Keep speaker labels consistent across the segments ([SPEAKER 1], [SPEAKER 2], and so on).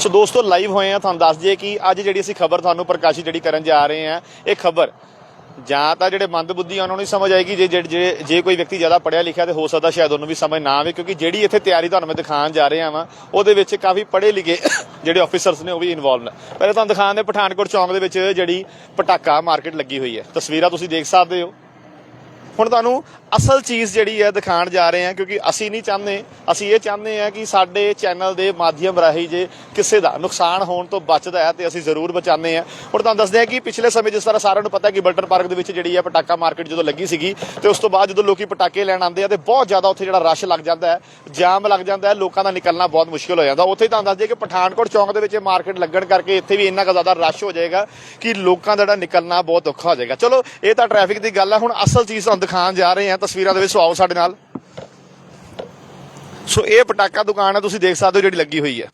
[SPEAKER 1] ਸੋ ਦੋਸਤੋ ਲਾਈਵ ਹੋਏ ਆ, ਤੁਹਾਨੂੰ ਦੱਸ ਦਈਏ ਕਿ ਅੱਜ ਜਿਹੜੀ ਅਸੀਂ ਖਬਰ ਤੁਹਾਨੂੰ ਪ੍ਰਕਾਸ਼ਿਤ ਜਿਹੜੀ ਕਰਨ ਜਾ ਰਹੇ ਆ, ਇਹ ਖਬਰ ਜਾਂ ਤਾਂ ਜਿਹੜੇ ਮੰਦਬੁੱਧੀ ਆ, ਉਹਨਾਂ ਨੂੰ ਸਮਝ ਆਏਗੀ, ਜੇ ਜੇ- ਜੇ ਕੋਈ ਵਿਅਕਤੀ ਜ਼ਿਆਦਾ ਪੜਿਆ ਲਿਖਿਆ ਤੇ ਹੋ ਸਕਦਾ ਸ਼ਾਇਦ ਉਹਨੂੰ ਵੀ ਸਮਝ ਨਾ ਆਵੇ, ਕਿਉਂਕਿ ਜਿਹੜੀ ਇੱਥੇ ਤਿਆਰੀ ਤੁਹਾਨੂੰ ਮੈਂ ਦਿਖਾਉਣ ਜਾ ਰਿਹਾ ਵਾਂ, ਉਹਦੇ ਵਿੱਚ ਕਾਫੀ ਪੜ੍ਹੇ ਲਿਖੇ ਜਿਹੜੇ ਆਫੀਸਰਸ ਨੇ, ਉਹ ਵੀ ਇਨਵੋਲਵ ਨੇ। ਪਹਿਲਾਂ ਤੁਹਾਨੂੰ ਦਿਖਾਉਣ ਦੇ ਪਠਾਨਕੋਟ ਚੌਂਕ ਦੇ ਵਿੱਚ ਜਿਹੜੀ ਪਟਾਕਾ ਮਾਰਕੀਟ ਲੱਗੀ ਹੋਈ ਹੈ। ਤਸਵੀਰਾਂ ਤੁਸੀਂ ਦੇਖ ਸਕਦੇ ਹੋ। ਹੁਣ ਤੁਹਾਨੂੰ ਅਸਲ ਚੀਜ਼ ਜਿਹੜੀ ਹੈ ਦਿਖਾਉਣ ਜਾ ਰਹੇ ਹਾਂ, ਕਿਉਂਕਿ ਅਸੀਂ ਨਹੀਂ ਚਾਹੁੰਦੇ, ਅਸੀਂ ਇਹ ਚਾਹੁੰਦੇ ਹਾਂ ਕਿ ਸਾਡੇ ਚੈਨਲ ਦੇ ਮਾਧਿਅਮ ਰਾਹੀਂ ਜੇ ਕਿਸੇ ਦਾ ਨੁਕਸਾਨ ਹੋਣ ਤੋਂ ਬਚਦਾ ਹੈ, ਤੇ ਅਸੀਂ ਜ਼ਰੂਰ ਬਚਾਉਂਦੇ ਹਾਂ। ਹੁਣ ਤੁਹਾਨੂੰ ਦੱਸਦੇ ਹਾਂ ਕਿ ਪਿਛਲੇ ਸਮੇਂ ਜਿਸ ਤਰ੍ਹਾਂ ਸਾਰਿਆਂ ਨੂੰ ਪਤਾ ਕਿ ਬਲਟਰ ਪਾਰਕ ਦੇ ਵਿੱਚ ਜਿਹੜੀ ਹੈ ਪਟਾਕਾ ਮਾਰਕੀਟ ਜਦੋਂ ਲੱਗੀ ਸੀਗੀ, ਤੇ ਉਸ ਤੋਂ ਬਾਅਦ ਜਦੋਂ ਲੋਕੀ ਪਟਾਕੇ ਲੈਣ ਆਉਂਦੇ ਆ, ਤੇ ਬਹੁਤ ਜ਼ਿਆਦਾ ਉੱਥੇ ਜਿਹੜਾ ਰਸ਼ ਲੱਗ ਜਾਂਦਾ ਹੈ, ਜਾਮ ਲੱਗ ਜਾਂਦਾ ਹੈ, ਲੋਕਾਂ ਦਾ ਨਿਕਲਣਾ ਬਹੁਤ ਮੁਸ਼ਕਿਲ ਹੋ ਜਾਂਦਾ। ਉੱਥੇ ਹੀ ਤੁਹਾਨੂੰ ਦੱਸ ਦਈਏ ਕਿ ਪਠਾਨਕੋਟ ਚੌਂਕ ਦੇ ਵਿੱਚ ਇਹ ਮਾਰਕੀਟ ਲੱਗਣ ਕਰਕੇ ਇੱਥੇ ਵੀ ਇੰਨਾ ਕੁ ਜ਼ਿਆਦਾ ਰਸ਼ ਹੋ ਜਾਏਗਾ ਕਿ ਲੋਕਾਂ ਦਾ ਜਿਹੜਾ ਨਿਕਲਣਾ ਬਹੁਤ ਔਖਾ ਹੋ ਜਾਏਗਾ। ਚਲੋ, ਇਹ ਤਾਂ ਟ੍ਰੈਫਿਕ ਦੀ ਗੱਲ ਹੈ, ਹੁਣ ਅਸਲ ਚੀਜ਼ ਤੁਹਾਨੂੰ ਦਿਖਾਉਣ ਜਾ ਰਹੇ ਹਾਂ ਤਸਵੀਰਾਂ ਦੇ ਵਿੱਚ, ਸੋ ਆਓ ਸਾਡੇ ਨਾਲ। ਸੋ ਇਹ ਪਟਾਕਾ ਦੁਕਾਨ ਹੈ, ਤੁਸੀਂ ਦੇਖ ਸਕਦੇ ਹੋ ਜਿਹੜੀ ਲੱਗੀ ਹੋਈ ਹੈ।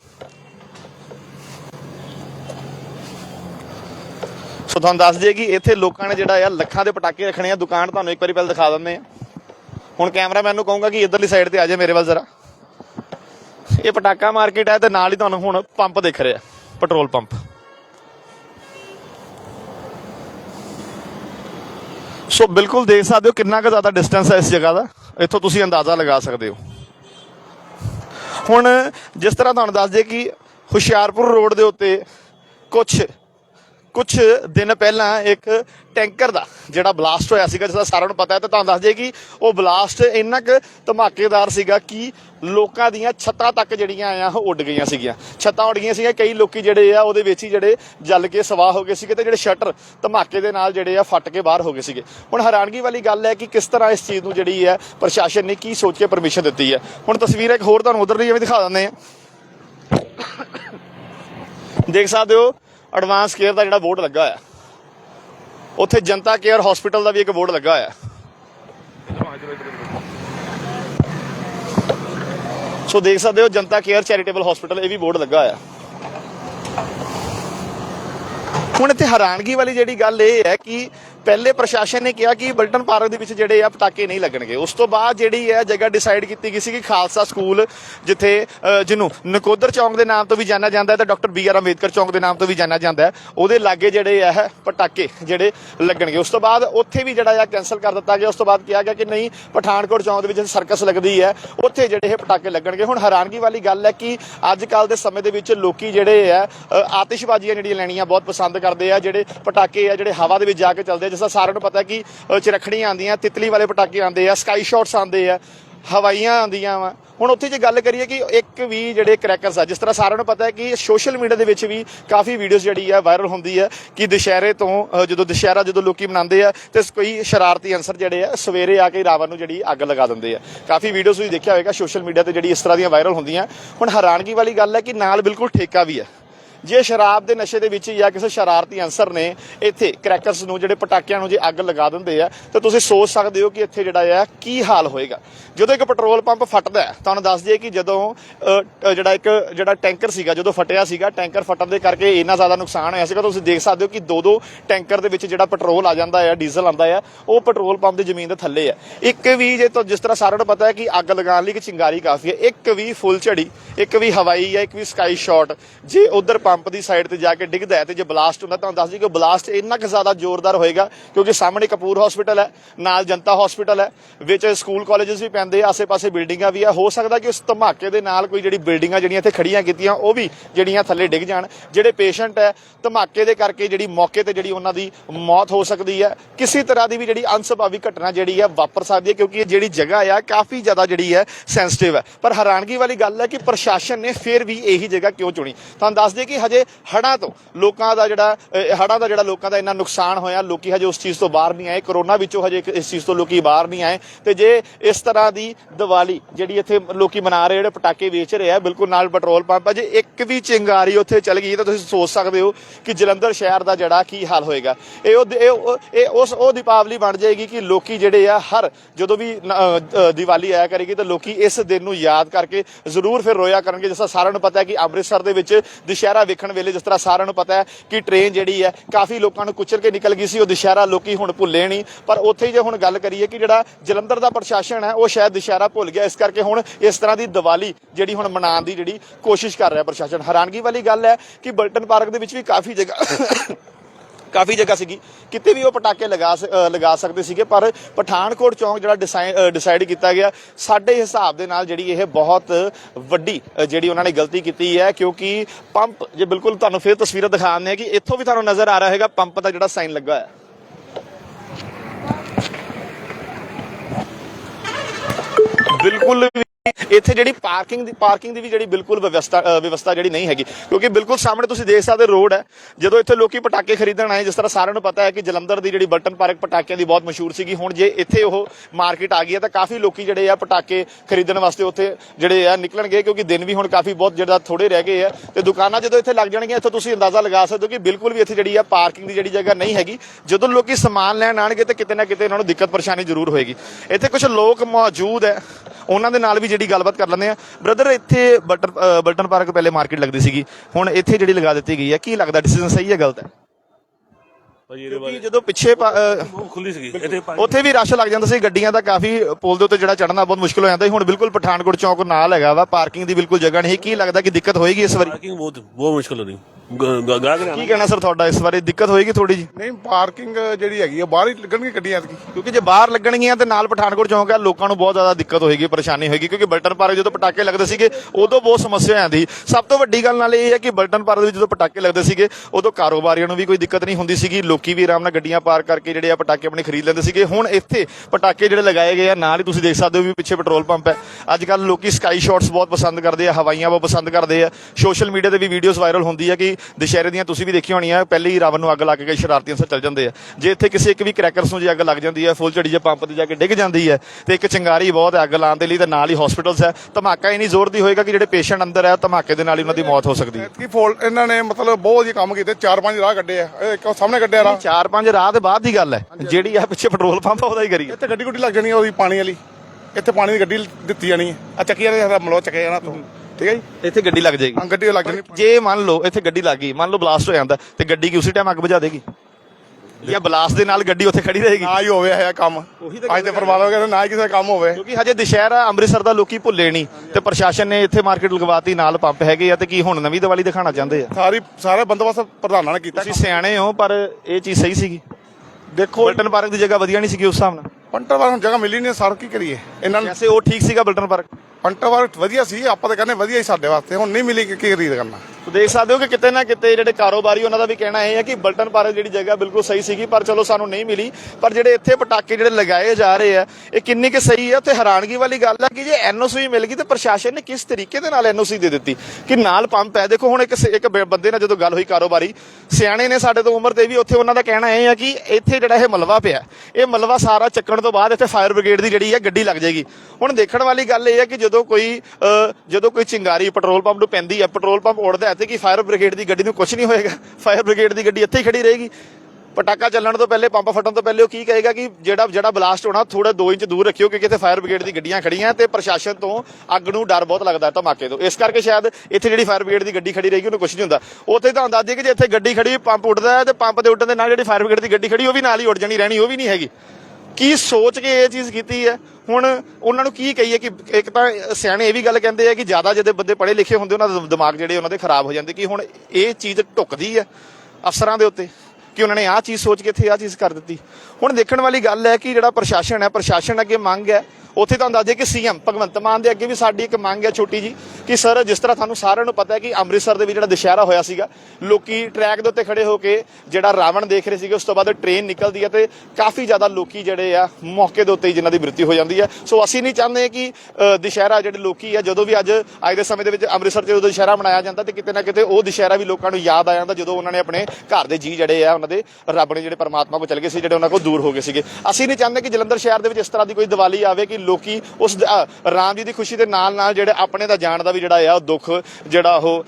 [SPEAKER 1] ਸੋ ਤੁਹਾਨੂੰ ਦੱਸ ਦਈਏ ਕਿ ਇੱਥੇ ਲੋਕਾਂ ਨੇ ਜਿਹੜਾ ਆ, ਲੱਖਾਂ ਦੇ ਪਟਾਕੇ ਰੱਖਣੇ ਆ। ਦੁਕਾਨ ਤੁਹਾਨੂੰ ਇੱਕ ਵਾਰੀ ਪਹਿਲਾਂ ਦਿਖਾ ਦਿੰਦੇ ਆ। ਹੁਣ ਕੈਮਰਾਮੈਨ ਨੂੰ ਕਹੂੰਗਾ ਕਿ ਇਧਰਲੀ ਸਾਈਡ ਤੇ ਆ ਜਾਏ ਮੇਰੇ ਵੱਲ ਜ਼ਰਾ। ਇਹ ਪਟਾਕਾ ਮਾਰਕੀਟ ਹੈ ਤੇ ਨਾਲ ਹੀ ਤੁਹਾਨੂੰ ਹੁਣ ਪੰਪ ਦਿਖ ਰਿਹਾ ਪੈਟਰੋਲ ਪੰਪ ਸੋ ਬਿਲਕੁਲ ਦੇਖ ਸਕਦੇ ਹੋ ਕਿੰਨਾ ਕੁ ਜ਼ਿਆਦਾ ਡਿਸਟੈਂਸ ਹੈ ਇਸ ਜਗ੍ਹਾ ਦਾ। ਇੱਥੋਂ ਤੁਸੀਂ ਅੰਦਾਜ਼ਾ ਲਗਾ ਸਕਦੇ ਹੋ। ਹੁਣ ਜਿਸ ਤਰ੍ਹਾਂ ਤੁਹਾਨੂੰ ਦੱਸ ਦਈਏ ਕਿ ਹੁਸ਼ਿਆਰਪੁਰ ਰੋਡ ਦੇ ਉੱਤੇ ਕੁਝ ਕੁਝ ਦਿਨ ਪਹਿਲਾਂ ਇੱਕ ਟੈਂਕਰ ਦਾ ਜਿਹੜਾ ਬਲਾਸਟ ਹੋਇਆ ਸੀਗਾ ਜਿਸ ਦਾ ਸਾਰਿਆਂ ਨੂੰ ਪਤਾ ਹੈ, ਤਾਂ ਤੁਹਾਨੂੰ ਦੱਸ ਦਈਏ ਕਿ ਉਹ ਬਲਾਸਟ ਇੰਨਾ ਕੁ ਧਮਾਕੇਦਾਰ ਸੀਗਾ ਕਿ ਲੋਕਾਂ ਦੀਆਂ ਛੱਤਾਂ ਤੱਕ ਜਿਹੜੀਆਂ ਆ, ਉਹ ਉੱਡ ਗਈਆਂ ਸੀਗੀਆਂ। ਛੱਤਾਂ ਉੱਡ ਗਈਆਂ ਸੀਗੀਆਂ, ਕਈ ਲੋਕੀ ਜਿਹੜੇ ਆ, ਉਹਦੇ ਵਿੱਚ ਹੀ ਜਿਹੜੇ ਜਲ ਕੇ ਸਵਾਹ ਹੋ ਗਏ ਸੀਗੇ ਤੇ ਜਿਹੜੇ ਸ਼ਟਰ ਧਮਾਕੇ ਦੇ ਨਾਲ ਜਿਹੜੇ ਆ, ਫਟ ਕੇ ਬਾਹਰ ਹੋ ਗਏ ਸੀਗੇ। ਹੁਣ ਹੈਰਾਨਗੀ ਵਾਲੀ ਗੱਲ ਹੈ ਕਿ ਕਿਸ ਤਰ੍ਹਾਂ ਇਸ ਚੀਜ਼ ਨੂੰ ਜਿਹੜੀ ਹੈ, ਪ੍ਰਸ਼ਾਸਨ ਨੇ ਕੀ ਸੋਚ ਕੇ ਪਰਮਿਸ਼ਨ ਦਿੱਤੀ ਹੈ। ਹੁਣ ਤਸਵੀਰ ਇੱਕ ਹੋਰ ਤੁਹਾਨੂੰ ਉਧਰ ਦੀ ਜਿਵੇਂ ਦਿਖਾ ਦਿੰਦੇ ਆ ਦੇਖ ਸਕਦੇ ਹੋ ਐਡਵਾਂਸ ਕੇਅਰ ਦਾ ਜਿਹੜਾ ਬੋਰਡ ਲੱਗਾ ਹੋਇਆ। ਉੱਥੇ ਜਨਤਾ ਕੇਅਰ ਹਸਪੀਟਲ ਦਾ ਵੀ ਇੱਕ ਬੋਰਡ ਲੱਗਾ ਹੋਇਆ। ਸੋ ਦੇਖ ਸਕਦੇ ਹੋ, ਜਨਤਾ ਕੇਅਰ ਚੈਰੀਟੇਬਲ ਹਸਪੀਟਲ ਇਹ ਵੀ ਬੋਰਡ ਲੱਗਾ ਹੋਇਆ। ਹੁਣ ਇੱਥੇ ਹੈਰਾਨਗੀ ਵਾਲੀ ਜਿਹੜੀ ਗੱਲ ਇਹ ਹੈ ਕਿ ਪਹਿਲੇ ਪ੍ਰਸ਼ਾਸਨ ਨੇ ਕਿਹਾ ਕਿ ਬਲਟਨ ਪਾਰਕ ਦੇ ਵਿੱਚ ਜਿਹੜੇ ਆ ਪਟਾਕੇ ਨਹੀਂ ਲੱਗਣਗੇ। ਉਸ ਤੋਂ ਬਾਅਦ ਜਿਹੜੀ ਹੈ ਜਗ੍ਹਾ ਡਿਸਾਈਡ ਕੀਤੀ ਗਈ ਸੀ ਕਿ ਖਾਲਸਾ ਸਕੂਲ ਜਿੱਥੇ ਜਿਹਨੂੰ ਨਕੋਦਰ ਚੌਂਕ ਦੇ ਨਾਮ ਤੋਂ ਵੀ ਜਾਣਿਆ ਜਾਂਦਾ ਹੈ ਤੇ ਡਾਕਟਰ ਬੀ ਆਰ ਅੰਬੇਦਕਰ ਚੌਂਕ ਦੇ ਨਾਮ ਤੋਂ ਵੀ ਜਾਣਿਆ ਜਾਂਦਾ ਹੈ, ਉਹਦੇ ਲਾਗੇ ਜਿਹੜੇ ਆ ਪਟਾਕੇ ਜਿਹੜੇ ਲੱਗਣਗੇ। ਉਸ ਤੋਂ ਬਾਅਦ ਉੱਥੇ ਵੀ ਜਿਹੜਾ ਆ ਕੈਨਸਲ ਕਰ ਦਿੱਤਾ ਗਿਆ। ਉਸ ਤੋਂ ਬਾਅਦ ਕਿਹਾ ਗਿਆ ਕਿ ਨਹੀਂ, ਪਠਾਨਕੋਟ ਚੌਂਕ ਦੇ ਵਿੱਚ ਸਰਕਸ ਲੱਗਦੀ ਹੈ, ਉੱਥੇ ਜਿਹੜੇ ਇਹ ਪਟਾਕੇ ਲੱਗਣਗੇ। ਹੁਣ ਹੈਰਾਨਗੀ ਵਾਲੀ ਗੱਲ ਹੈ ਕਿ ਅੱਜ ਕੱਲ ਦੇ ਸਮੇਂ ਦੇ ਵਿੱਚ ਲੋਕੀ ਜਿਹੜੇ ਆ ਆਤਿਸ਼ਬਾਜ਼ੀਆਂ ਜਿਹੜੀਆਂ ਲੈਣੀਆਂ ਬਹੁਤ ਪਸੰਦ ਕਰਦੇ ਆ, ਜਿਹੜੇ ਪਟਾਕੇ ਆ, ਜਿਹੜੇ ਹਵਾ ਦੇ ਵਿੱਚ ਜਾ ਕੇ ਚੱਲਦੇ ਆ ਜਿਸ ਤਰ੍ਹਾਂ ਸਾਰਿਆਂ ਨੂੰ ਪਤਾ ਕਿ ਚਰਖੜੀਆਂ ਆਉਂਦੀਆਂ, ਤਿਤਲੀ ਵਾਲੇ ਪਟਾਕੇ ਆਉਂਦੇ ਆ ਸਕਾਈ ਸ਼ਾਟਸ ਆਉਂਦੇ ਆ, ਹਵਾਈਆਂ ਆਉਂਦੀਆਂ ਵਾ। ਹੁਣ ਉੱਥੇ ਜੇ ਗੱਲ ਕਰੀਏ ਕਿ ਇੱਕ ਵੀ ਜਿਹੜੇ ਕ੍ਰੈਕਰਸ ਆ, ਜਿਸ ਤਰ੍ਹਾਂ ਸਾਰਿਆਂ ਨੂੰ ਪਤਾ ਹੈ ਕਿ ਸੋਸ਼ਲ ਮੀਡੀਆ ਦੇ ਵਿੱਚ ਵੀ ਕਾਫੀ ਵੀਡੀਓਜ਼ ਜਿਹੜੀ ਆ ਵਾਇਰਲ ਹੁੰਦੀ ਹੈ ਕਿ ਦੁਸ਼ਹਿਰੇ ਤੋਂ ਜਦੋਂ ਦੁਸ਼ਹਿਰਾ ਜਦੋਂ ਲੋਕੀ ਮਨਾਉਂਦੇ ਆ, ਤੇ ਕੋਈ ਸ਼ਰਾਰਤੀ ਅਨਸਰ ਜਿਹੜੇ ਆ, ਸਵੇਰੇ ਆ ਕੇ ਰਾਵਣ ਨੂੰ ਜਿਹੜੀ ਅੱਗ ਲਗਾ ਦਿੰਦੇ ਆ। ਕਾਫੀ ਵੀਡੀਓਜ਼ ਤੁਸੀਂ ਦੇਖਿਆ ਹੋਵੇਗਾ ਸੋਸ਼ਲ ਮੀਡੀਆ ਤੇ ਜਿਹੜੀ ਇਸ ਤਰ੍ਹਾਂ ਦੀਆਂ ਵਾਇਰਲ ਹੁੰਦੀਆਂ। ਹੁਣ ਹੈਰਾਨਗੀ ਵਾਲੀ ਗੱਲ ਹੈ ਕਿ ਨਾਲ ਬਿਲਕੁਲ ਠੇਕਾ ਵੀ ਹੈ। ਜੇ ਸ਼ਰਾਬ ਦੇ ਨਸ਼ੇ ਦੇ ਵਿੱਚ ਜਾਂ ਕਿਸੇ ਸ਼ਰਾਰਤੀ ਅਨਸਰ ਨੇ ਇੱਥੇ ਕਰੈਕਰਸ ਨੂੰ, ਜਿਹੜੇ ਪਟਾਕਿਆਂ ਨੂੰ ਜੇ ਅੱਗ ਲਗਾ ਦਿੰਦੇ ਆ, ਤਾਂ ਤੁਸੀਂ ਸੋਚ ਸਕਦੇ ਹੋ ਕਿ ਇੱਥੇ ਜਿਹੜਾ ਆ, ਕੀ ਹਾਲ ਹੋਏਗਾ? ਜਦੋਂ ਇੱਕ ਪੈਟਰੋਲ ਪੰਪ ਫਟਦਾ ਤੁਹਾਨੂੰ ਦੱਸ ਦਈਏ ਕਿ ਜਦੋਂ ਜਿਹੜਾ ਇੱਕ, ਜਿਹੜਾ ਟੈਂਕਰ ਸੀਗਾ, ਜਦੋਂ ਫਟਿਆ ਸੀਗਾ, ਟੈਂਕਰ ਫਟਣ ਦੇ ਕਰਕੇ ਇੰਨਾ ਜ਼ਿਆਦਾ ਨੁਕਸਾਨ ਹੋਇਆ ਸੀਗਾ ਤੁਸੀਂ ਦੇਖ ਸਕਦੇ ਹੋ ਕਿ ਦੋ ਦੋ ਟੈਂਕਰ ਦੇ ਵਿੱਚ ਜਿਹੜਾ ਪੈਟਰੋਲ ਆ ਜਾਂਦਾ ਹੈ ਡੀਜ਼ਲ ਆਉਂਦਾ ਹੈ ਉਹ ਪੈਟਰੋਲ ਪੰਪ ਦੀ ਜ਼ਮੀਨ ਦੇ ਥੱਲੇ ਹੈ ਇੱਕ ਵੀ ਜੇ ਤੋਂ, ਜਿਸ ਤਰ੍ਹਾਂ ਸਾਰਿਆਂ ਨੂੰ ਪਤਾ ਹੈ ਕਿ ਅੱਗ ਲਗਾਉਣ ਲਈ ਇੱਕ ਚਿੰਗਾਰੀ ਕਾਫੀ ਹੈ, ਇੱਕ ਵੀ ਫੁੱਲ ਝੜੀ, ਇੱਕ ਵੀ ਹਵਾਈ ਜਾਂ ਇੱਕ ਵੀ ਸਕਾਈ ਸ਼ਾਟ ਜੇ ਉਧਰ ਪੰਪ ਦੀ ਸਾਈਡ ਤੇ ਜਾ ਕੇ ਡਿੱਗਦਾ ਹੈ ਤੇ ਜੇ ਬਲਾਸਟ ਹੁੰਦਾ ਤੁਹਾਨੂੰ ਦੱਸ ਦਈਏ ਕਿ ਬਲਾਸਟ ਇੰਨਾ ਕੁ ਜ਼ਿਆਦਾ ਜ਼ੋਰਦਾਰ ਹੋਏਗਾ ਕਿਉਂਕਿ ਸਾਹਮਣੇ ਕਪੂਰ ਹਸਪੀਟਲ ਹੈ, ਨਾਲ ਜਨਤਾ ਹਸਪੀਟਲ ਹੈ, ਵਿੱਚ ਸਕੂਲ ਕਾਲਜਸ ਵੀ ਪੈਂਦੇ ਆਸੇ-ਪਾਸੇ ਬਿਲਡਿੰਗਾਂ ਵੀ ਆ। ਹੋ ਸਕਦਾ ਕਿ ਉਸ ਧਮਾਕੇ ਦੇ ਨਾਲ ਕੋਈ ਜਿਹੜੀ ਬਿਲਡਿੰਗਾਂ ਜਿਹੜੀਆਂ ਇੱਥੇ ਖੜੀਆਂ ਕੀਤੀਆਂ, ਉਹ ਵੀ ਜਿਹੜੀਆਂ ਥੱਲੇ ਡਿੱਗ ਜਾਣ। ਜਿਹੜੇ ਪੇਸ਼ੈਂਟ ਹੈ, ਧਮਾਕੇ ਦੇ ਕਰਕੇ ਜਿਹੜੀ ਮੌਕੇ ਤੇ ਜਿਹੜੀ ਉਹਨਾਂ ਦੀ ਮੌਤ ਹੋ ਸਕਦੀ ਹੈ। ਕਿਸੇ ਤਰ੍ਹਾਂ ਦੀ ਵੀ ਜਿਹੜੀ ਅਨਸੁਭਾਵੀ ਘਟਨਾ ਜਿਹੜੀ ਹੈ, ਵਾਪਰ ਸਕਦੀ ਹੈ, ਕਿਉਂਕਿ ਇਹ ਜਿਹੜੀ ਜਗ੍ਹਾ ਆ, ਕਾਫੀ ਜ਼ਿਆਦਾ ਜਿਹੜੀ ਹੈ ਸੈਂਸਿਟਿਵ ਹੈ। ਪਰ ਹੈਰਾਨਗੀ ਵਾਲੀ ਗੱਲ ਹੈ ਕਿ ਪ੍ਰਸ਼ਾਸਨ ਨੇ ਫਿਰ ਵੀ ਇਹੀ ਜਗ੍ਹਾ ਕਿਉਂ ਚੁਣੀ? ਤੁਹਾਨੂੰ ਦੱਸ ਦਈਏ ਕਿ ਹਜੇ ਹੜ੍ਹਾਂ ਤੋਂ ਲੋਕਾਂ ਦਾ ਜਿਹੜਾ ਅਹ, ਹੜ੍ਹਾਂ ਦਾ ਜਿਹੜਾ ਲੋਕਾਂ ਦਾ ਇੰਨਾ ਨੁਕਸਾਨ ਹੋਇਆ ਲੋਕੀ ਹਜੇ ਉਸ ਚੀਜ਼ ਤੋਂ ਬਾਹਰ ਨਹੀਂ ਆਏ ਕਰੋਨਾ ਵਿੱਚੋਂ ਹਜੇ ਇਸ ਚੀਜ਼ ਤੋਂ ਲੋਕੀ ਬਾਹਰ ਨਹੀਂ ਆਏ। ਤੇ ਜੇ ਇਸ ਤਰ੍ਹਾਂ ਦੀ ਦੀਵਾਲੀ ਜਿਹੜੀ ਇੱਥੇ ਲੋਕੀ ਮਨਾ ਰਹੇ ਜਿਹੜੇ ਪਟਾਕੇ ਵੇਚ ਰਹੇ ਆ ਬਿਲਕੁਲ ਨਾਲ ਪੈਟਰੋਲ ਪੰਪ ਜੇ ਇੱਕ ਵੀ ਚਿੰਗਾਰੀ ਉੱਥੇ ਚੱਲ ਗਈ ਤਾਂ ਤੁਸੀਂ ਸੋਚ ਸਕਦੇ ਹੋ ਕਿ ਜਲੰਧਰ ਸ਼ਹਿਰ ਦਾ ਜਿਹੜਾ ਕੀ ਹਾਲ ਹੋਏਗਾ। ਇਹ ਉਹ ਇਹ ਉਸ ਉਹ ਦੀਪਾਵਲੀ ਬਣ ਜਾਏਗੀ ਕਿ ਲੋਕੀ ਜਿਹੜੇ ਆ ਹਰ ਜਦੋਂ ਵੀ ਦੀਵਾਲੀ ਆਇਆ ਕਰੇਗੀ ਤਾਂ ਲੋਕੀ ਇਸ ਦਿਨ ਨੂੰ ਯਾਦ ਕਰਕੇ ਜ਼ਰੂਰ ਫਿਰ ਰੋਇਆ ਕਰਨਗੇ। ਜਿਸ ਤਰ੍ਹਾਂ ਸਾਰਿਆਂ ਨੂੰ ਪਤਾ ਹੈ ਕਿ ਅੰਮ੍ਰਿਤਸਰ ਦੇ ਵਿੱਚ ਦੁਸ਼ਹਿਰਾ ਵੇਖਣ ਵੇਲੇ ਜਿਸ ਤਰ੍ਹਾਂ ਸਾਰਿਆਂ ਨੂੰ ਪਤਾ ਹੈ ਕਿ ਟ੍ਰੇਨ ਜਿਹੜੀ ਹੈ, ਕਾਫੀ ਲੋਕਾਂ ਨੂੰ ਕੁਚਲ ਕੇ ਨਿਕਲ ਗਈ ਸੀ, ਉਹ ਦੁਸ਼ਹਿਰਾ ਲੋਕੀ ਹੁਣ ਭੁੱਲੇ ਨਹੀਂ। ਪਰ ਉੱਥੇ ਜੇ ਹੁਣ ਗੱਲ ਕਰੀਏ ਕਿ ਜਿਹੜਾ ਜਲੰਧਰ ਦਾ ਪ੍ਰਸ਼ਾਸਨ ਹੈ, ਉਹ ਸ਼ਾਇਦ ਦੁਸ਼ਹਿਰਾ ਭੁੱਲ ਗਿਆ। ਇਸ ਕਰਕੇ ਹੁਣ ਇਸ ਤਰ੍ਹਾਂ ਦੀ ਦੀਵਾਲੀ ਜਿਹੜੀ ਹੁਣ ਮਨਾਉਣ ਦੀ ਜਿਹੜੀ ਕੋਸ਼ਿਸ਼ ਕਰ ਰਿਹਾ ਪ੍ਰਸ਼ਾਸਨ। ਹੈਰਾਨਗੀ ਵਾਲੀ ਗੱਲ ਹੈ ਕਿ ਬਲਟਨ ਪਾਰਕ ਦੇ ਵਿੱਚ ਵੀ ਕਾਫੀ ਜਗ੍ਹਾ ਕਾਫੀ ਜਗ੍ਹਾ ਸੀਗੀ। ਕਿਤੇ ਵੀ ਉਹ ਪਟਾਕੇ ਲਗਾ ਲਗਾ ਸਕਦੇ ਸੀਗੇ, ਪਰ ਪਠਾਨਕੋਟ ਚੌਂਕ ਜਿਹੜਾ ਡਿਸਾਈਡ ਕੀਤਾ ਗਿਆ, ਸਾਡੇ ਹਿਸਾਬ ਦੇ ਨਾਲ ਜਿਹੜੀ ਇਹ ਬਹੁਤ ਵੱਡੀ ਜਿਹੜੀ ਉਹਨਾਂ ਨੇ ਗਲਤੀ ਕੀਤੀ ਹੈ, ਕਿਉਂਕਿ ਪੰਪ, ਜੇ ਬਿਲਕੁਲ ਤੁਹਾਨੂੰ ਫਿਰ ਤਸਵੀਰਾਂ ਦਿਖਾਉਂਦੇ ਆ ਕਿ ਇੱਥੋਂ ਵੀ ਤੁਹਾਨੂੰ ਨਜ਼ਰ ਆ ਰਿਹਾ ਹੈਗਾ, ਪੰਪ ਦਾ ਜਿਹੜਾ ਸਾਈਨ ਲੱਗਾ ਹੈ ਬਿਲਕੁਲ ਇੱਥੇ ਜਿਹੜੀ ਪਾਰਕਿੰਗ ਦੀ ਪਾਰਕਿੰਗ ਦੀ ਵੀ ਜਿਹੜੀ ਬਿਲਕੁਲ ਵਿਵਸਥਾ ਵਿਵਸਥਾ ਜਿਹੜੀ ਨਹੀਂ ਹੈਗੀ। ਕਿਉਂਕਿ ਬਿਲਕੁਲ ਸਾਹਮਣੇ ਤੁਸੀਂ ਦੇਖ ਸਕਦੇ ਰੋਡ ਹੈ। ਜਦੋਂ ਇੱਥੇ ਲੋਕੀ ਪਟਾਕੇ ਖਰੀਦਣ ਆਏ, ਜਿਸ ਤਰ੍ਹਾਂ ਸਾਰਿਆਂ ਨੂੰ ਪਤਾ ਹੈ ਕਿ ਜਲੰਧਰ ਦੀ ਜਿਹੜੀ ਬਲਟਨ ਪਾਰਕ ਪਟਾਕਿਆਂ ਦੀ ਬਹੁਤ ਮਸ਼ਹੂਰ ਸੀਗੀ, ਹੁਣ ਜੇ ਇੱਥੇ ਉਹ ਮਾਰਕੀਟ ਆ ਗਈ ਹੈ, ਤਾਂ ਕਾਫੀ ਲੋਕੀ ਜਿਹੜੇ ਆ ਪਟਾਕੇ ਖਰੀਦਣ ਵਾਸਤੇ ਉੱਥੇ ਜਿਹੜੇ ਆ ਨਿਕਲਣਗੇ, ਕਿਉਂਕਿ ਦਿਨ ਵੀ ਹੁਣ ਕਾਫੀ ਬਹੁਤ ਜਿਹੜਾ ਥੋੜੇ ਰਹਿ ਗਏ ਆ। ਤੇ ਦੁਕਾਨਾਂ ਜਦੋਂ ਇੱਥੇ ਲੱਗ ਜਾਣਗੀਆਂ, ਇੱਥੋਂ ਤੁਸੀਂ ਅੰਦਾਜ਼ਾ ਲਗਾ ਸਕਦੇ ਹੋ ਕਿ ਬਿਲਕੁਲ ਵੀ ਇੱਥੇ ਜਿਹੜੀ ਆ ਪਾਰਕਿੰਗ ਦੀ ਜਿਹੜੀ ਜਗ੍ਹਾ ਨਹੀਂ ਹੈਗੀ। ਜਦੋਂ ਲੋਕੀ ਸਮਾਨ ਲੈਣ ਆਣਗੇ ਤੇ ਕਿਤੇ ਨਾ ਕਿਤੇ ਇਹਨਾਂ ਨੂੰ ਦਿੱਕਤ ਪਰੇਸ਼ਾਨੀ ਜ਼ਰੂਰ ਹੋਏਗੀ। ਇੱਥੇ ਕੁਝ ਲੋਕ ਮੌਜੂਦ ਹੈ। ਉਹਨਾਂ ਦੇ ਨਾਲ ਵੀ ਜਿਹੜੀ ਗੱਲਬਾਤ ਕਰ ਲੈਂਦੇ ਆ। ਬ੍ਰਦਰ ਇੱਥੇ ਬਟਰ ਅ, ਬਲਟਨ ਪਾਰਕ ਪਹਿਲੇ ਮਾਰਕੀਟ ਲੱਗਦੀ ਸੀਗੀ। ਹੁਣ ਇੱਥੇ ਜਿਹੜੀ ਲਗਾ ਦਿੱਤੀ ਗਈ ਹੈ ਕੀ ਲੱਗਦਾ? ਡਿਸੀਜਨ ਸਹੀ ਹੈ ਗਲਤ ਹੈ?
[SPEAKER 2] ਭਾਜੀ ਇਹਦੇ
[SPEAKER 1] ਕਿਉਂਕਿ
[SPEAKER 2] ਬਾਰੇ
[SPEAKER 1] ਜਦੋਂ ਪਿੱਛੇ ਪਾ-
[SPEAKER 2] ਖੁੱਲੀ ਸੀਗੀ ਇੱਥੇ ਪਾਣੀ
[SPEAKER 1] ਉੱਥੇ ਵੀ ਰਸ਼ ਲੱਗ ਜਾਂਦਾ ਸੀ ਗੱਡੀਆਂ ਦਾ ਕਾਫੀ ਪੁਲ ਦੇ ਉੱਤੇ ਜਿਹੜਾ ਚੜਨਾ ਬਹੁਤ ਮੁਸ਼ਕਲ ਹੋ ਜਾਂਦਾ ਸੀ। ਹੁਣ ਬਿਲਕੁਲ ਪਠਾਨਕੋਟ ਚੌਕ ਨਾਲ ਹੈਗਾ ਵਾ ਪਾਰਕਿੰਗ ਦੀ ਬਿਲਕੁਲ ਜਗ੍ਹਾ ਨਹੀਂ ਕੀ ਲੱਗਦਾ ਕਿ ਦਿੱਕਤ ਹੋਏਗੀ ਇਸ ਵਾਰੀ?
[SPEAKER 2] ਪਾਰਕਿੰਗ ਬਹੁਤ ਬਹੁਤ ਮੁਸ਼ਕਲ ਹੋ ਰਹੀ। ਗ-
[SPEAKER 1] ਕੀ ਕਹਿਣਾ ਸਰ ਤੁਹਾਡਾ ਇਸ ਬਾਰੇ ਦਿੱਕਤ ਹੋਏਗੀ ਥੋੜੀ ਜੀ
[SPEAKER 3] ਨਹੀਂ ਪਾਰਕਿੰਗ ਜਿਹੜੀ ਹੈਗੀ ਆ ਬਾਹਰ ਹੀ ਲੱਗਣਗੇ ਗੱਡੀਆਂ ਐਤਕੀ।
[SPEAKER 1] ਕਿਉਂਕਿ ਜੇ ਬਾਹਰ ਲੱਗਣਗੀਆਂ ਤੇ ਨਾਲ ਪਠਾਨਕੋਟ ਚੌਂਕ ਆ ਲੋਕਾਂ ਨੂੰ ਬਹੁਤ ਜ਼ਿਆਦਾ ਦਿੱਕਤ ਹੋਏਗੀ ਪਰੇਸ਼ਾਨੀ ਹੋਏਗੀ। ਕਿਉਂਕਿ ਬਲਟਨ ਪਾਰਕ ਜਦੋਂ ਪਟਾਕੇ ਲੱਗਦੇ ਸੀਗੇ ਉਦੋਂ ਬਹੁਤ ਸਮੱਸਿਆ ਆਉਂਦੀ ਸਭ ਤੋਂ ਵੱਡੀ ਗੱਲ ਨਾਲ ਇਹ ਹੈ ਕਿ ਬਲਟਨ ਪਾਰਕ ਦੇ ਵਿੱਚ ਜਦੋਂ ਪਟਾਕੇ ਲੱਗਦੇ ਸੀਗੇ ਉਦੋਂ ਕਾਰੋਬਾਰੀਆਂ ਨੂੰ ਵੀ ਕੋਈ ਦਿੱਕਤ ਨਹੀਂ ਹੁੰਦੀ ਸੀਗੀ। ਲੋਕੀ ਲੋਕੀ ਵੀ ਆਰਾਮ ਨਾਲ ਗੱਡੀਆਂ ਪਾਰਕ ਕਰਕੇ ਜਿਹੜੇ ਆ ਪਟਾਕੇ ਆਪਣੇ ਖਰੀਦ ਲੈਂਦੇ ਸੀਗੇ। ਹੁਣ ਇੱਥੇ ਪਟਾਕੇ ਜਿਹੜੇ ਲਗਾਏ ਗਏ ਆ, ਨਾਲ ਹੀ ਤੁਸੀਂ ਦੇਖ ਸਕਦੇ ਹੋ ਵੀ ਪਿੱਛੇ ਪੈਟਰੋਲ ਪੰਪ ਹੈ। ਅੱਜ ਕੱਲ ਲੋਕੀ ਸਕਾਈ ਸ਼ਾਟਸ ਬਹੁਤ ਪਸੰਦ ਕਰਦੇ ਆ, ਹਵਾਈਆਂ ਬਹੁਤ ਪਸੰਦ ਕਰਦੇ ਆ। ਸੋਸ਼ਲ ਮੀਡੀਆ ਤੇ ਵੀ ਵੀਡੀਓਜ਼ ਵਾਇਰਲ ਹੁੰਦੀ ਆ ਕਿ ਦੁਸ਼ਹਿਰੇ ਦੀਆਂ ਤੁਸੀਂ ਵੀ ਦੇਖੀਆਂ ਹੋਣੀਆਂ, ਪਹਿਲੇ ਹੀ ਰਾਵਣ ਨੂੰ ਅੱਗ ਲਾ ਕੇ ਕਈ ਸ਼ਰਾਰਤੀ ਅਨਸਰ ਚੱਲ ਜਾਂਦੇ ਆ। ਜੇ ਇੱਥੇ ਕਿਸੇ ਇੱਕ ਵੀ ਕ੍ਰੈਕਰਸ ਨੂੰ ਜੇ ਅੱਗ ਲੱਗ ਜਾਂਦੀ ਹੈ ਫੁੱਲ ਝੜੀ ਜੇ ਪੰਪ ਤੇ ਜਾ ਕੇ ਡਿੱਗ ਜਾਂਦੀ ਹੈ ਤੇ ਇੱਕ ਚੰਗਾਰੀ ਬਹੁਤ ਹੈ ਅੱਗ ਲਾਉਣ ਦੇ ਲਈ ਤੇ ਨਾਲ ਹੀ ਹਸਪੀਟਲਸ ਹੈ ਧਮਾਕਾ ਇੰਨੀ ਜ਼ੋਰ ਦੀ ਹੋਏਗਾ ਕਿ ਜਿਹੜੇ ਪੇਸ਼ੈਂਟ ਅੰਦਰ ਹੈ ਧਮਾਕੇ ਦੇ ਨਾਲ ਹੀ ਉਹਨਾਂ ਦੀ ਮੌਤ ਹੋ ਸਕਦੀ ਹੈ
[SPEAKER 3] ਕਿ ਫੋਲ ਇਹਨਾਂ ਨੇ ਮਤਲਬ ਬਹੁਤ ਵਧੀਆ ਕੰਮ ਕੀਤੇ ਚਾਰ ਪੰਜ ਰਾਹ ਕੱਢੇ ਆ। ਇੱਕ ਸਾਹਮਣੇ ਕੱਢਿਆ ਰਾਹ
[SPEAKER 1] ਚਾਰ ਪੰਜ ਰਾਹ ਦੇ ਬਾਅਦ ਦੀ ਗੱਲ ਹੈ। ਜਿਹੜੀ ਆ ਪਿੱਛੇ ਪੈਟਰੋਲ ਪੰਪ ਉਹਦਾ ਹੀ ਕਰੀਏ।
[SPEAKER 3] ਇੱਥੇ ਗੱਡੀ ਗੁੱਡੀ ਲੱਗ ਜਾਣੀ ਆ ਉਹਦੀ ਪਾਣੀ ਵਾਲੀ। ਇੱਥੇ ਪਾਣੀ ਦੀ ਗੱਡੀ ਦਿੱਤੀ ਜਾਣੀ ਹੈ। ਆ ਚੱਕੀਆਂ ਦੇ ਮਲੋ ਚੱਕਿਆ ਜਾਣਾ ਤੋਂ। ਠੀਕ ਹੈ ਜੀ?
[SPEAKER 1] ਇੱਥੇ ਗੱਡੀ ਲੱਗ ਜਾਏਗੀ।
[SPEAKER 3] ਹਾਂ ਗੱਡੀ ਲੱਗ ਜਾਣੀ
[SPEAKER 1] ਜੇ ਮੰਨ ਲਓ ਇੱਥੇ ਗੱਡੀ ਲੱਗ ਗਈ ਮੰਨ ਲਓ ਬਲਾਸਟ ਹੋ ਜਾਂਦਾ ਤੇ ਗੱਡੀ ਕੀ ਉਸੇ ਟਾਈਮ ਅੱਗ ਬੁਝਾ ਦੇਗੀ? ਜਾਂ ਬਲਾਸਟ ਦੇ ਨਾਲ ਗੱਡੀ ਉੱਥੇ ਖੜੀ ਰਹੇਗੀ?
[SPEAKER 3] ਨਾ ਹੀ ਹੋਵੇ ਇਹ ਕੰਮ।
[SPEAKER 1] ਉਹੀ ਤਾਂ
[SPEAKER 3] ਅੱਜ ਤੇ ਪਰਮਾਤਮਾ ਕਹਿੰਦਾ ਨਾ ਹੀ ਕਿਸੇ ਕੰਮ ਹੋਵੇ।
[SPEAKER 1] ਕਿਉਂਕਿ ਹਜੇ ਦੁਸ਼ਹਿਰਾ ਅੰਮ੍ਰਿਤਸਰ ਦਾ ਲੋਕੀ ਭੁੱਲੇ ਨਹੀਂ ਤੇ ਪ੍ਰਸ਼ਾਸਨ ਨੇ ਇੱਥੇ ਮਾਰਕੀਟ ਲਗਵਾਤੀ ਨਾਲ ਪੰਪ ਹੈਗੇ ਆ ਤੇ ਕੀ ਹੁਣ ਨਵੀਂ ਦੀਵਾਲੀ ਦਿਖਾਣਾ ਚਾਹੁੰਦੇ ਆ?
[SPEAKER 3] ਸਾਰੀ ਸਾਰੇ ਬੰਦੋਬਸਤ ਪ੍ਰਧਾਨਾਂ ਨੇ ਕੀਤਾ
[SPEAKER 1] ਤੁਸੀਂ ਸਿਆਣੇ ਹੋ ਪਰ ਇਹ ਚੀਜ਼ ਸਹੀ ਸੀਗੀ।
[SPEAKER 3] ਦੇਖੋ
[SPEAKER 1] ਬਲਟਨ ਪਾਰਕ ਦੀ ਜਗ੍ਹਾ ਵਧੀਆ ਨਹੀਂ ਸੀਗੀ ਉਸ ਹਿਸਾਬ ਨਾਲ।
[SPEAKER 3] ਪੰਟਰ ਵਾਰ ਹੁਣ ਜਗ੍ਹਾ ਮਿਲੀ ਨਹੀਂ ਸਰ ਕੀ ਕਰੀਏ? ਇਹਨਾਂ ਨੂੰ
[SPEAKER 1] ਵੈਸੇ ਉਹ ਠੀਕ ਸੀਗਾ ਬਲਟਨ ਪਾਰਕ।
[SPEAKER 3] ਪੰਟਰ ਵਾਰ ਵਧੀਆ ਸੀ ਆਪਾਂ ਤਾਂ ਕਹਿੰਦੇ ਵਧੀਆ ਹੀ ਸਾਡੇ ਵਾਸਤੇ ਹੁਣ ਨਹੀਂ ਮਿਲੀ ਕਿ ਕੀ ਖਰੀਦ ਕਰਨਾ?
[SPEAKER 1] ਤੋ ਦੇਖ ਸਕਦੇ ਹੋ ਕਿ ਕਿਤੇ ਨਾ ਕਿਤੇ ਜਿਹੜੇ ਕਾਰੋਬਾਰੀ ਉਹਨਾਂ ਦਾ ਵੀ ਕਹਿਣਾ ਇਹ ਹੈ ਕਿ ਬਲਟਨ ਪਾਰਕ ਜਿਹੜੀ ਜਗ੍ਹਾ ਬਿਲਕੁਲ ਸਹੀ ਸੀਗੀ ਪਰ ਚਲੋ ਸਾਨੂੰ ਨਹੀਂ ਮਿਲੀ। ਪਰ ਜਿਹੜੇ ਇੱਥੇ ਪਟਾਕੇ ਜਿਹੜੇ ਲਗਾਏ ਜਾ ਰਹੇ ਆ ਇਹ ਕਿੰਨੀ ਕਿ ਸਹੀ ਹੈ ਤੇ ਹੈਰਾਨਗੀ ਵਾਲੀ ਗੱਲ ਹੈ ਕਿ ਜੇ ਐਨਓਸੀ ਮਿਲ ਗਈ ਤੇ ਪ੍ਰਸ਼ਾਸਨ ਨੇ ਕਿਸ ਤਰੀਕੇ ਦੇ ਨਾਲ ਐਨਓਸੀ ਦੇ ਦਿੱਤੀ? ਕਿ ਨਾਲ ਪੰਪ ਹੈ। ਦੇਖੋ ਹੁਣ ਇੱਕ ਇੱਕ ਬੰਦੇ ਨਾਲ ਜਦੋਂ ਗੱਲ ਹੋਈ ਕਾਰੋਬਾਰੀ ਸਿਆਣੇ ਨੇ ਸਾਡੇ ਤੋਂ ਉਮਰ ਤੇ ਵੀ ਉੱਥੇ ਉਹਨਾਂ ਦਾ ਕਹਿਣਾ ਇਹ ਹੈ ਕਿ ਇੱਥੇ ਜਿਹੜਾ ਇਹ ਮਲਵਾ ਪਿਆ ਇਹ ਮਲਵਾ ਸਾਰਾ ਚੱਕਣ ਤੋਂ ਬਾਅਦ ਇੱਥੇ ਫਾਇਰ ਬ੍ਰਿਗੇਡ ਦੀ ਜਿਹੜੀ ਹੈ ਗੱਡੀ ਲੱਗ ਜਾਏਗੀ। ਹੁਣ ਦੇਖਣ ਵਾਲੀ ਗੱਲ ਇਹ ਹੈ ਕਿ ਜਦੋਂ ਕੋਈ ਅ, ਜਦੋਂ ਕੋਈ ਚਿੰਗਾਰੀ ਪੈਟਰੋਲ ਪੰਪ ਨੂੰ ਪੈਂਦੀ ਹੈ ਪੈਟਰੋਲ ਪੰਪ ਉੜਦਾ ਹੈ ਕੀ ਫਾਇਰ ਬ੍ਰਿਗੇਡ ਦੀ ਗੱਡੀ ਨੂੰ ਕੁਝ ਨਹੀਂ ਹੋਏਗਾ? ਫਾਇਰ ਬ੍ਰਿਗੇਡ ਦੀ ਗੱਡੀ ਇੱਥੇ ਹੀ ਖੜੀ ਰਹੇਗੀ। ਪਟਾਕਾ ਚੱਲਣ ਤੋਂ ਪਹਿਲੇ, ਪੰਪ ਫਟਣ ਤੋਂ ਪਹਿਲੇ ਉਹ ਕੀ ਕਹੇਗਾ ਕਿ ਜਿਹੜਾ ਜਿਹੜਾ ਬਲਾਸਟ ਹੋਣਾ ਥੋੜਾ 2 ਇੰਚ ਦੂਰ ਰੱਖਿਓ ਕਿਉਂਕਿ ਇੱਥੇ ਫਾਇਰ ਬ੍ਰਿਗੇਡ ਦੀ ਗੱਡੀਆਂ ਖੜੀਆਂ ਤੇ ਪ੍ਰਸ਼ਾਸਨ ਤੋਂ ਅੱਗ ਨੂੰ ਡਰ ਬਹੁਤ ਲੱਗਦਾ ਧਮਾਕੇ ਤੋਂ। ਇਸ ਕਰਕੇ ਸ਼ਾਇਦ ਇੱਥੇ ਜਿਹੜੀ ਫਾਇਰ ਬ੍ਰਿਗੇਡ ਦੀ ਗੱਡੀ ਖੜੀ ਰਹੇਗੀ, ਉਹਨੂੰ ਕੁਝ ਨਹੀਂ ਹੁੰਦਾ। ਉੱਥੇ ਤਾਂ ਅੰਦਾਜ਼ੇ ਕਿ ਜੇ ਇੱਥੇ ਗੱਡੀ ਖੜੀ, ਪੰਪ ਉੱਡਦਾ ਹੈ ਤੇ ਪੰਪ ਦੇ ਉੱਡਣ ਦੇ ਨਾਲ ਜਿਹੜੀ ਫਾਇਰ ਬ੍ਰਿਗੇਡ ਦੀ ਗੱਡੀ ਖੜੀ, ਉਹ ਵੀ ਨਾਲ ਹੀ ਉੱਡ ਜਾਣੀ, ਰਹਿਣੀ, ਉਹ ਵੀ ਨਹੀਂ ਹੈਗੀ। ਕੀ ਸੋਚ ਕੇ ਇਹ ਚੀਜ਼ ਕੀਤੀ ਹੈ? ਹੁਣ ਉਹਨਾਂ ਨੂੰ ਕੀ ਕਹੀਏ ਕਿ ਇੱਕ ਤਾਂ ਸਿਆਣੇ ਇਹ ਵੀ ਗੱਲ ਕਹਿੰਦੇ ਆ ਕਿ ਜ਼ਿਆਦਾ ਜਦੋਂ ਬੰਦੇ ਪੜ੍ਹੇ ਲਿਖੇ ਹੁੰਦੇ, ਉਹਨਾਂ ਦਾ, ਦਿਮਾਗ ਜਿਹੜੇ ਉਹਨਾਂ ਦੇ ਖਰਾਬ ਹੋ ਜਾਂਦੇ, ਕਿ ਹੁਣ ਇਹ ਚੀਜ਼ ਢੁੱਕਦੀ ਹੈ ਅਫਸਰਾਂ ਦੇ ਉੱਤੇ ਕਿ ਉਹਨਾਂ ਨੇ ਆਹ ਚੀਜ਼ ਸੋਚ ਕੇ ਇੱਥੇ ਆਹ ਚੀਜ਼ ਕਰ ਦਿੱਤੀ। ਹੁਣ ਦੇਖਣ ਵਾਲੀ ਗੱਲ ਹੈ ਕਿ ਜਿਹੜਾ ਪ੍ਰਸ਼ਾਸਨ ਹੈ, ਪ੍ਰਸ਼ਾਸਨ ਅੱਗੇ ਮੰਗ ਹੈ ਉੱਥੇ ਤਾਂ ਅੰਦਾਜ਼ੇ ਕਿ ਸੀਐਮ ਭਗਵੰਤ ਮਾਨ ਦੇ ਅੱਗੇ ਵੀ ਸਾਡੀ ਇੱਕ ਮੰਗ ਹੈ ਛੋਟੀ ਜੀ, ਕਿ ਸਰ ਜਿਸ ਤਰ੍ਹਾਂ ਤੁਹਾਨੂੰ ਸਾਰਿਆਂ ਨੂੰ ਪਤਾ ਹੈ ਕਿ ਅੰਮ੍ਰਿਤਸਰ ਦੇ ਵਿੱਚ ਜਿਹੜਾ ਦੁਸ਼ਹਿਰਾ ਹੋਇਆ ਸੀਗਾ, ਲੋਕੀ ਟਰੈਕ ਦੇ ਉੱਤੇ ਖੜੇ ਹੋ ਕੇ ਜਿਹੜਾ ਰਾਵਣ ਦੇਖ ਰਹੇ ਸੀਗੇ, ਉਸ ਤੋਂ ਬਾਅਦ ਟ੍ਰੇਨ ਨਿਕਲਦੀ ਹੈ ਤੇ ਕਾਫੀ ਜ਼ਿਆਦਾ ਲੋਕੀ ਜਿਹੜੇ ਆ ਮੌਕੇ ਦੇ ਉੱਤੇ ਹੀ ਜਿਨ੍ਹਾਂ ਦੀ ਮ੍ਰਿਤੂ ਹੋ ਜਾਂਦੀ ਹੈ। ਸੋ ਅਸੀਂ ਨਹੀਂ ਚਾਹੁੰਦੇ ਕਿ ਦੁਸ਼ਹਿਰਾ ਜਿਹੜੇ ਲੋਕੀ ਆ, ਜਦੋਂ ਵੀ ਅੱਜ ਅੱਜ ਦੇ ਸਮੇਂ ਦੇ ਵਿੱਚ ਅੰਮ੍ਰਿਤਸਰ 'ਚ ਜਦੋਂ ਦੁਸ਼ਹਿਰਾ ਮਨਾਇਆ ਜਾਂਦਾ ਤੇ ਕਿਤੇ ਨਾ ਕਿਤੇ ਉਹ ਦੁਸ਼ਹਿਰਾ ਵੀ ਲੋਕਾਂ ਨੂੰ ਯਾਦ ਆ ਜਾਂਦਾ, ਜਦੋਂ ਉਹਨਾਂ ਨੇ ਆਪਣੇ ਘਰ ਦੇ ਜੀ ਜਿਹੜੇ ਆ, ਉਹਨਾਂ ਦੇ ਰੱਬ ਨੇ ਜਿਹੜੇ ਪਰਮਾਤਮਾ ਕੋਲ ਚਲੇ ਗਏ ਸੀ, ਜਿਹੜੇ ਉਹਨਾਂ ਕੋਲ ਦੂਰ ਹੋ ਗਏ ਸੀਗੇ। ਅਸੀਂ ਨਹੀਂ ਚਾਹੁੰਦੇ ਕਿ ਜਲੰਧਰ ਸ਼ਹਿਰ ਦੇ ਵਿੱਚ ਇਸ ਤਰ੍ਹਾਂ ਦੀ ਕੋਈ ਦੀਵਾਲੀ ਆਵੇ ਕਿ ਲੋਕੀ ਉਸ ਰਾਮ ਜੀ ਦੀ ਖੁਸ਼ੀ ਦੇ ਨਾਲ ਨਾਲ ਜਿਹੜੇ ਆਪਣੇ ਦਾ ਜਾਣ ਦਾ ਵੀ ਜਿਹੜਾ ਆ, ਉਹ ਦੁੱਖ ਜਿਹੜਾ ਉਹ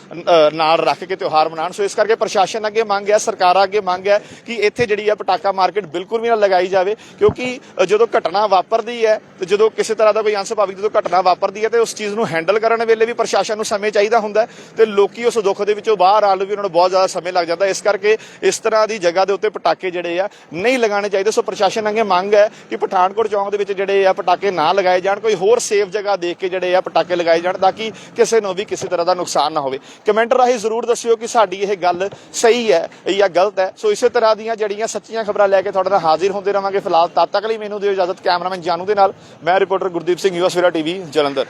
[SPEAKER 1] ਨਾਲ ਰੱਖ ਕੇ ਤਿਉਹਾਰ ਮਨਾਉਣ। ਸੋ ਇਸ ਕਰਕੇ ਪ੍ਰਸ਼ਾਸਨ ਅੱਗੇ ਮੰਗ ਹੈ, ਸਰਕਾਰਾਂ ਅੱਗੇ ਮੰਗ ਹੈ ਕਿ ਇੱਥੇ ਜਿਹੜੀ ਆ ਪਟਾਕਾ ਮਾਰਕੀਟ ਬਿਲਕੁਲ ਵੀ ਨਾ ਲਗਾਈ ਜਾਵੇ, ਕਿਉਂਕਿ ਜਦੋਂ ਘਟਨਾ ਵਾਪਰਦੀ ਹੈ, ਤੇ ਜਦੋਂ ਕਿਸੇ ਤਰ੍ਹਾਂ ਦਾ ਕੋਈ ਅੰਸਭਾਵਿਕ ਜਦੋਂ ਘਟਨਾ ਵਾਪਰਦੀ ਹੈ, ਤੇ ਉਸ ਚੀਜ਼ ਨੂੰ ਹੈਂਡਲ ਕਰਨ ਵੇਲੇ ਵੀ ਪ੍ਰਸ਼ਾਸਨ ਨੂੰ ਸਮੇਂ ਚਾਹੀਦਾ ਹੁੰਦਾ ਹੈ, ਤੇ ਲੋਕੀ ਉਸ ਦੁੱਖ ਦੇ ਵਿੱਚੋਂ ਬਾਹਰ ਆਉਣ ਲਈ ਵੀ ਉਹਨਾਂ ਨੂੰ ਬਹੁਤ ਜ਼ਿਆਦਾ ਸਮੇਂ ਲੱਗ ਜਾਂਦਾ ਇਸ ਕਰਕੇ ਇਸ ਤਰ੍ਹਾਂ ਦੀ ਜਗ੍ਹਾ ਦੇ ਉੱਤੇ ਪਟਾਕੇ ਜਿਹੜੇ ਆ ਨਹੀਂ ਲਗਾਉਣੇ ਚਾਹੀਦੇ। ਸੋ ਪ੍ਰਸ਼ਾਸਨ ਅੱਗੇ ਮੰਗ ਹੈ ਕਿ ਪਠਾਨਕੋਟ ਚੌਂਕ ਦੇ ਵਿੱਚ ਜਿਹੜੇ ਆ ਪਟਾਕੇ ਨਾ ਨਾ ਲਗਾਏ ਜਾਣ, ਕੋਈ ਹੋਰ ਸੇਫ ਜਗ੍ਹਾ ਦੇਖ ਕੇ ਜਿਹੜੇ ਆ ਪਟਾਕੇ ਲਗਾਏ ਜਾਣ ਤਾਂ ਕਿ ਕਿਸੇ ਨੂੰ ਵੀ ਕਿਸੇ ਤਰ੍ਹਾਂ ਦਾ ਨੁਕਸਾਨ ਨਾ ਹੋਵੇ। ਕਮੈਂਟ ਰਾਹੀਂ ਜ਼ਰੂਰ ਦੱਸਿਓ ਕਿ ਸਾਡੀ ਇਹ ਗੱਲ ਸਹੀ ਹੈ ਜਾਂ ਗਲਤ ਹੈ। ਸੋ ਇਸੇ ਤਰ੍ਹਾਂ ਦੀਆਂ ਜਿਹੜੀਆਂ ਸੱਚੀਆਂ ਖਬਰਾਂ ਲੈ ਕੇ ਤੁਹਾਡੇ ਨਾਲ ਹਾਜ਼ਰ ਹੁੰਦੇ ਰਵਾਂਗੇ ਫਿਲਹਾਲ। ਤਦ ਤੱਕ ਲਈ ਮੈਨੂੰ ਦਿਓ ਇਜਾਜ਼ਤ, ਕੈਮਰਾਮੈਨ ਜਾਨੂ ਦੇ ਨਾਲ। ਮੈਂ reporter Gurdeep Singh, US Vera TV, Jalandhar.